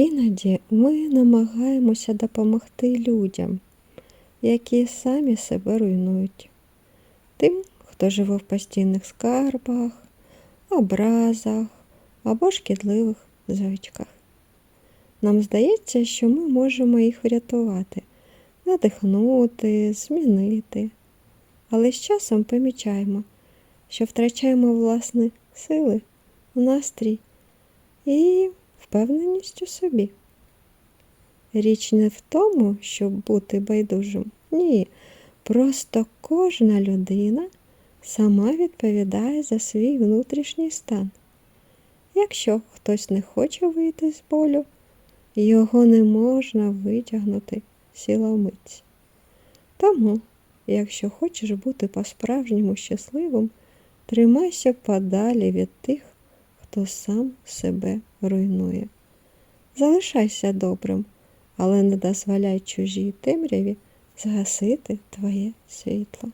Іноді ми намагаємося допомогти людям, які самі себе руйнують. Тим, хто живе в постійних скарбах, образах або шкідливих звичках. Нам здається, що ми можемо їх врятувати, надихнути, змінити. Але з часом помічаємо, що втрачаємо власні сили, настрій і впевненість у собі. Річ не в тому, щоб бути байдужим. Ні. Просто кожна людина сама відповідає за свій внутрішній стан. Якщо хтось не хоче вийти з болю, його не можна витягнути силомиць. Тому, якщо хочеш бути по-справжньому щасливим, тримайся подалі від тих, хто сам себе руйнує. Залишайся добрим, але не дозволяй чужій темряві згасити твоє світло.